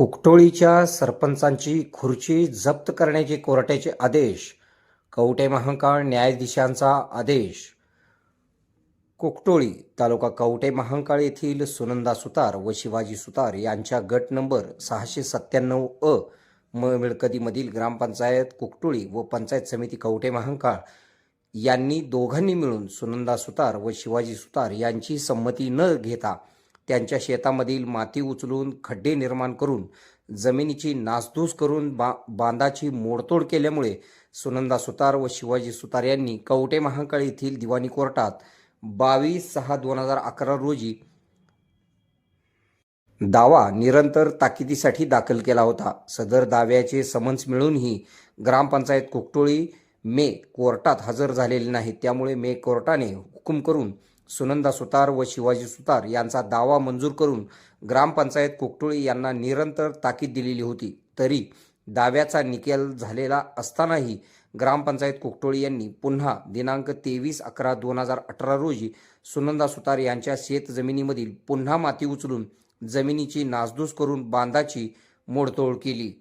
कुकटोळीच्या सरपंचांची खुर्ची जप्त करण्याचे कोर्टाचे आदेश कवटे महांकाळ न्यायाधीशांचा आदेश. कुकटोळी तालुका कवटे महांकाळ येथील सुनंदा सुतार व शिवाजी सुतार यांच्या गट नंबर सहाशे सत्त्याण्णव अ म मिळकतीमधील ग्रामपंचायत कुकटोळी व पंचायत समिती कवटे महांकाळ यांनी दोघांनी मिळून सुनंदा सुतार व शिवाजी सुतार यांची संमती न घेता त्यांच्या शेतामधील माती उचलून खड्डे निर्माण करून जमिनीची नासधूस करून बा बांधाची मोडतोड केल्यामुळे सुनंदा सुतार व शिवाजी सुतार यांनी कवटे महाकाळ येथील दिवाणी कोर्टात बावीस सहा दोन हजार अकरा रोजी दावा निरंतर ताकिदीसाठी दाखल केला होता. सदर दाव्याचे समन्स मिळूनही ग्रामपंचायत कुकटोळी मे कोर्टात हजर झालेले नाही त्यामुळे मे कोर्टाने हुकूम करून सुनंदा सुतार व शिवाजी सुतार यांचा दावा मंजूर करून ग्रामपंचायत कुकटोळी यांना निरंतर ताकीद दिलेली होती. तरी दाव्याचा निकाल झालेला असतानाही ग्रामपंचायत कुकटोळी यांनी पुन्हा दिनांक तेवीस अकरा दोन हजार अठरा रोजी सुनंदा सुतार यांच्या शेत जमिनीमधील पुन्हा माती उचलून जमिनीची नासधूस करून बांधाची मोडतोड केली.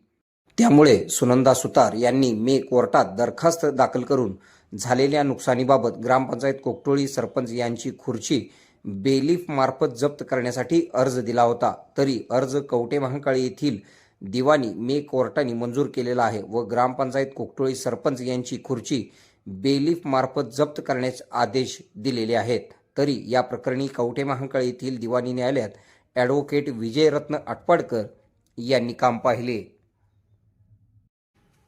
त्यामुळे सुनंदा सुतार यांनी मे कोर्टात दरखास्त दाखल करून झालेल्या नुकसानीबाबत ग्रामपंचायत कोकटोळी सरपंच यांची खुर्ची बेलीफ मार्फत जप्त करण्यासाठी अर्ज दिला होता. तरी अर्ज कवटे महाकाळी येथील दिवाणी मे कोर्टाने मंजूर केलेला आहे व ग्रामपंचायत कोकटोळी सरपंच यांची खुर्ची बेलीफ मार्फत जप्त करण्याचे आदेश दिलेले आहेत. तरी या प्रकरणी कवटे महाकाळ येथील दिवाणी न्यायालयात ॲडव्होकेट विजयरत्न आटपाडकर यांनी काम पाहिले.